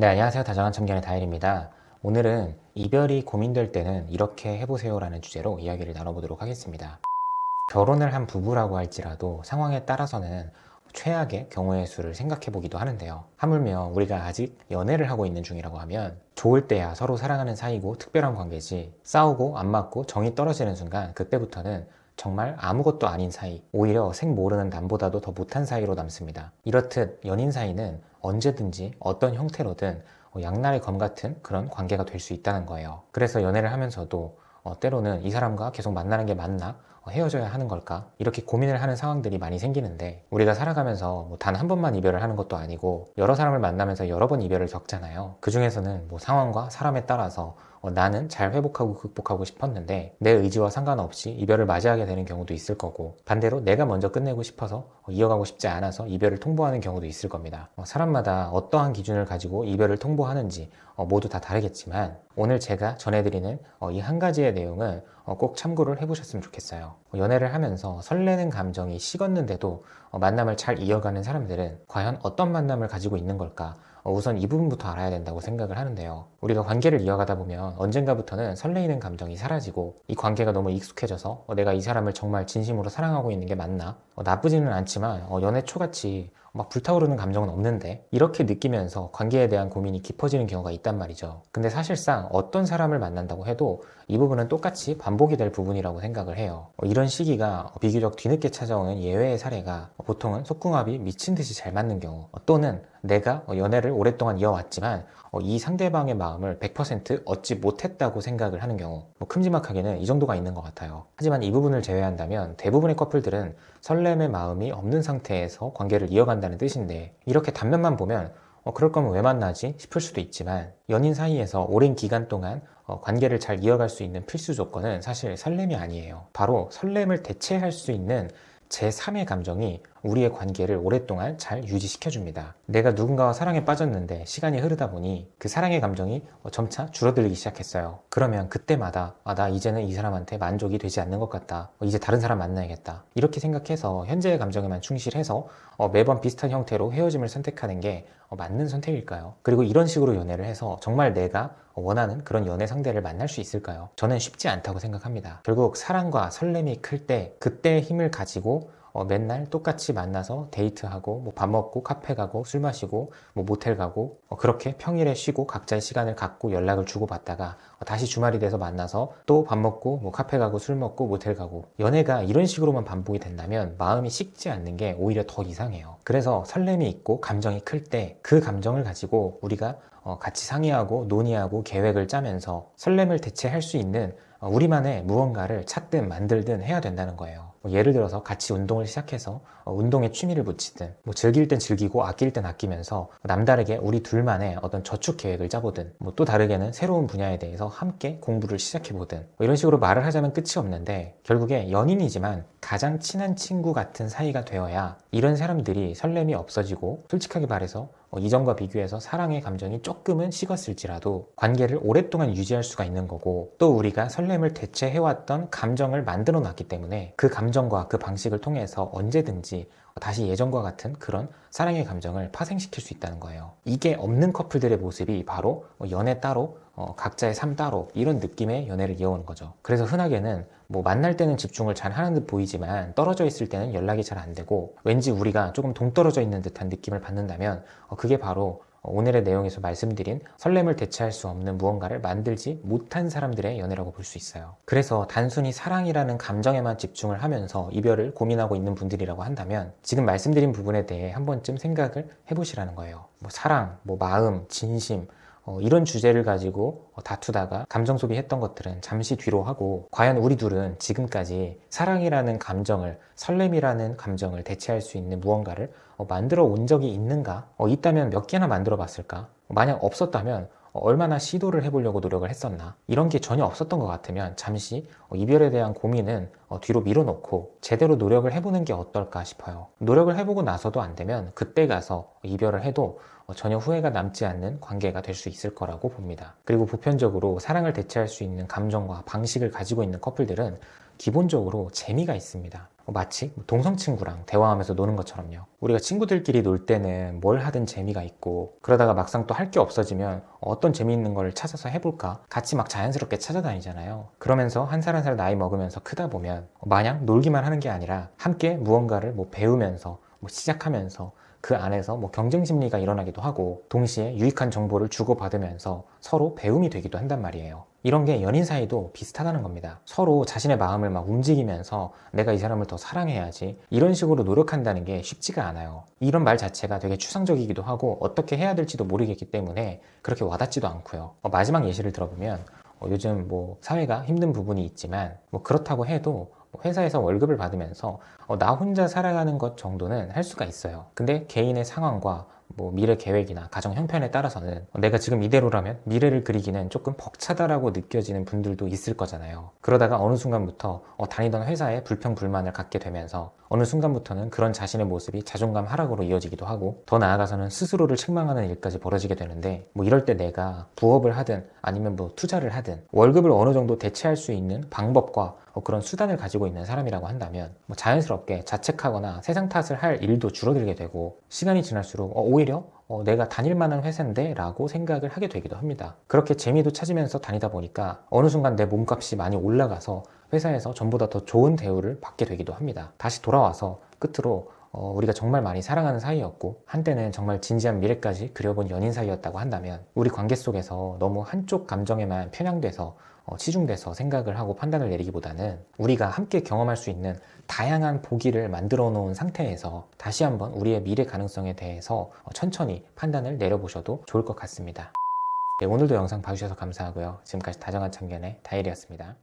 네, 안녕하세요. 다정한 참견의 다일입니다. 오늘은 이별이 고민될 때는 이렇게 해보세요라는 주제로 이야기를 나눠보도록 하겠습니다. 결혼을 한 부부라고 할지라도 상황에 따라서는 최악의 경우의 수를 생각해 보기도 하는데요. 하물며 우리가 아직 연애를 하고 있는 중이라고 하면 좋을 때야 서로 사랑하는 사이고 특별한 관계지 싸우고 안 맞고 정이 떨어지는 순간 그때부터는 정말 아무것도 아닌 사이, 오히려 색 모르는 남보다도 더 못한 사이로 남습니다. 이렇듯 연인 사이는 언제든지 어떤 형태로든 양날의 검 같은 그런 관계가 될 수 있다는 거예요. 그래서 연애를 하면서도 어, 때로는 이 사람과 계속 만나는 게 맞나? 어, 헤어져야 하는 걸까? 이렇게 고민을 하는 상황들이 많이 생기는데 우리가 살아가면서 뭐 단 한 번만 이별을 하는 것도 아니고 여러 사람을 만나면서 여러 번 이별을 겪잖아요. 그 중에서는 뭐 상황과 사람에 따라서 어, 나는 잘 회복하고 극복하고 싶었는데 내 의지와 상관없이 이별을 맞이하게 되는 경우도 있을 거고 반대로 내가 먼저 끝내고 싶어서 어, 이어가고 싶지 않아서 이별을 통보하는 경우도 있을 겁니다. 어, 사람마다 어떠한 기준을 가지고 이별을 통보하는지 어, 모두 다 다르겠지만 오늘 제가 전해드리는 어, 이한 가지의 내용은 어, 꼭 참고를 해보셨으면 좋겠어요. 어, 연애를 하면서 설레는 감정이 식었는데도 어, 만남을 잘 이어가는 사람들은 과연 어떤 만남을 가지고 있는 걸까? 어, 우선 이 부분부터 알아야 된다고 생각을 하는데요. 우리가 관계를 이어가다 보면 언젠가부터는 설레이는 감정이 사라지고 이 관계가 너무 익숙해져서 어, 내가 이 사람을 정말 진심으로 사랑하고 있는 게 맞나? 어, 나쁘지는 않지만 연애 초같이 막 불타오르는 감정은 없는데 이렇게 느끼면서 관계에 대한 고민이 깊어지는 경우가 있단 말이죠. 근데 사실상 어떤 사람을 만난다고 해도 이 부분은 똑같이 반복이 될 부분이라고 생각을 해요. 이런 시기가 비교적 뒤늦게 찾아오는 예외의 사례가 보통은 속궁합이 미친 듯이 잘 맞는 경우 또는 내가 연애를 오랫동안 이어왔지만 이 상대방의 마음을 100% 얻지 못했다고 생각을 하는 경우 뭐 큼지막하게는 이 정도가 있는 것 같아요. 하지만 이 부분을 제외한다면 대부분의 커플들은 설렘의 마음이 없는 상태에서 관계를 이어 간다는 뜻인데 이렇게 단면만 보면 어, 그럴 거면 왜 만나지 싶을 수도 있지만 연인 사이에서 오랜 기간 동안 어, 관계를 잘 이어갈 수 있는 필수 조건은 사실 설렘이 아니에요. 바로 설렘을 대체할 수 있는 제3의 감정이 우리의 관계를 오랫동안 잘 유지시켜줍니다. 내가 누군가와 사랑에 빠졌는데 시간이 흐르다 보니 그 사랑의 감정이 점차 줄어들기 시작했어요. 그러면 그때마다 아, 나 이제는 이 사람한테 만족이 되지 않는 것 같다. 어, 이제 다른 사람 만나야겠다. 이렇게 생각해서 현재의 감정에만 충실해서 어, 매번 비슷한 형태로 헤어짐을 선택하는 게 어, 맞는 선택일까요? 그리고 이런 식으로 연애를 해서 정말 내가 원하는 그런 연애 상대를 만날 수 있을까요? 저는 쉽지 않다고 생각합니다. 결국 사랑과 설렘이 클 때 그때의 힘을 가지고 어, 맨날 똑같이 만나서 데이트하고 뭐 밥 먹고 카페 가고 술 마시고 뭐 모텔 가고 어, 그렇게 평일에 쉬고 각자의 시간을 갖고 연락을 주고 받다가 어, 다시 주말이 돼서 만나서 또 밥 먹고 뭐 카페 가고 술 먹고 모텔 가고 연애가 이런 식으로만 반복이 된다면 마음이 식지 않는 게 오히려 더 이상해요. 그래서 설렘이 있고 감정이 클 때 그 감정을 가지고 우리가 어, 같이 상의하고 논의하고 계획을 짜면서 설렘을 대체할 수 있는 어, 우리만의 무언가를 찾든 만들든 해야 된다는 거예요. 뭐 예를 들어서 같이 운동을 시작해서 어, 운동에 취미를 붙이든 뭐 즐길 땐 즐기고 아낄 땐 아끼면서 남다르게 우리 둘만의 어떤 저축 계획을 짜보든 뭐 또 다르게는 새로운 분야에 대해서 함께 공부를 시작해보든 뭐 이런 식으로 말을 하자면 끝이 없는데 결국에 연인이지만 가장 친한 친구 같은 사이가 되어야 이런 사람들이 설렘이 없어지고 솔직하게 말해서 어, 이전과 비교해서 사랑의 감정이 조금은 식었을지라도 관계를 오랫동안 유지할 수가 있는 거고 또 우리가 설렘을 대체해왔던 감정을 만들어 놨기 때문에 그 감정 과 그 방식을 통해서 언제든지 다시 예전과 같은 그런 사랑의 감정을 파생시킬 수 있다는 거예요. 이게 없는 커플들의 모습이 바로 연애 따로 어, 각자의 삶 따로 이런 느낌의 연애를 이어오는 거죠. 그래서 흔하게는 뭐 만날 때는 집중을 잘 하는 듯 보이지만 떨어져 있을 때는 연락이 잘 안 되고 왠지 우리가 조금 동떨어져 있는 듯한 느낌을 받는다면 어, 그게 바로 오늘의 내용에서 말씀드린 설렘을 대체할 수 없는 무언가를 만들지 못한 사람들의 연애라고 볼 수 있어요. 그래서 단순히 사랑이라는 감정에만 집중을 하면서 이별을 고민하고 있는 분들이라고 한다면 지금 말씀드린 부분에 대해 한 번쯤 생각을 해보시라는 거예요. 뭐 사랑, 뭐 마음, 진심, 어, 이런 주제를 가지고 어, 다투다가 감정 소비했던 것들은 잠시 뒤로 하고 과연 우리 둘은 지금까지 사랑이라는 감정을 설렘이라는 감정을 대체할 수 있는 무언가를 어, 만들어 온 적이 있는가? 어, 있다면 몇 개나 만들어 봤을까? 만약 없었다면 얼마나 시도를 해보려고 노력을 했었나 이런 게 전혀 없었던 것 같으면 잠시 이별에 대한 고민은 뒤로 밀어놓고 제대로 노력을 해보는 게 어떨까 싶어요 노력을 해보고 나서도 안 되면 그때 가서 이별을 해도 전혀 후회가 남지 않는 관계가 될 수 있을 거라고 봅니다 그리고 보편적으로 사랑을 대체할 수 있는 감정과 방식을 가지고 있는 커플들은 기본적으로 재미가 있습니다 마치 동성 친구랑 대화하면서 노는 것처럼요. 우리가 친구들끼리 놀 때는 뭘 하든 재미가 있고 그러다가 막상 또 할 게 없어지면 어떤 재미있는 걸 찾아서 해볼까? 같이 막 자연스럽게 찾아다니잖아요. 그러면서 한살 한 살 나이 먹으면서 크다 보면 마냥 놀기만 하는 게 아니라 함께 무언가를 뭐 배우면서 뭐 시작하면서 그 안에서 뭐 경쟁 심리가 일어나기도 하고 동시에 유익한 정보를 주고받으면서 서로 배움이 되기도 한단 말이에요. 이런 게 연인 사이도 비슷하다는 겁니다. 서로 자신의 마음을 막 움직이면서 내가 이 사람을 더 사랑해야지 이런 식으로 노력한다는 게 쉽지가 않아요. 이런 말 자체가 되게 추상적이기도 하고 어떻게 해야 될지도 모르겠기 때문에 그렇게 와닿지도 않고요. 어, 마지막 예시를 들어보면 어, 요즘 뭐 사회가 힘든 부분이 있지만 뭐 그렇다고 해도 뭐 회사에서 월급을 받으면서 어, 나 혼자 살아가는 것 정도는 할 수가 있어요. 근데 개인의 상황과 뭐 미래 계획이나 가정 형편에 따라서는 내가 지금 이대로라면 미래를 그리기는 조금 벅차다라고 느껴지는 분들도 있을 거잖아요. 그러다가 어느 순간부터 어, 다니던 회사에 불평 불만을 갖게 되면서 어느 순간부터는 그런 자신의 모습이 자존감 하락으로 이어지기도 하고 더 나아가서는 스스로를 책망하는 일까지 벌어지게 되는데 뭐 이럴 때 내가 부업을 하든 아니면 뭐 투자를 하든 월급을 어느 정도 대체할 수 있는 방법과 어, 그런 수단을 가지고 있는 사람이라고 한다면 뭐 자연스럽게 자책하거나 세상 탓을 할 일도 줄어들게 되고 시간이 지날수록 어, 오히려 어, 내가 다닐 만한 회사인데 라고 생각을 하게 되기도 합니다. 그렇게 재미도 찾으면서 다니다 보니까 어느 순간 내 몸값이 많이 올라가서 회사에서 전보다 더 좋은 대우를 받게 되기도 합니다. 다시 돌아와서 끝으로 어, 우리가 정말 많이 사랑하는 사이였고 한때는 정말 진지한 미래까지 그려본 연인 사이였다고 한다면 우리 관계 속에서 너무 한쪽 감정에만 편향돼서 어, 치중돼서 생각을 하고 판단을 내리기보다는 우리가 함께 경험할 수 있는 다양한 보기를 만들어 놓은 상태에서 다시 한번 우리의 미래 가능성에 대해서 어, 천천히 판단을 내려보셔도 좋을 것 같습니다. 네, 오늘도 영상 봐주셔서 감사하고요. 지금까지 다정한 참견의 다일이었습니다.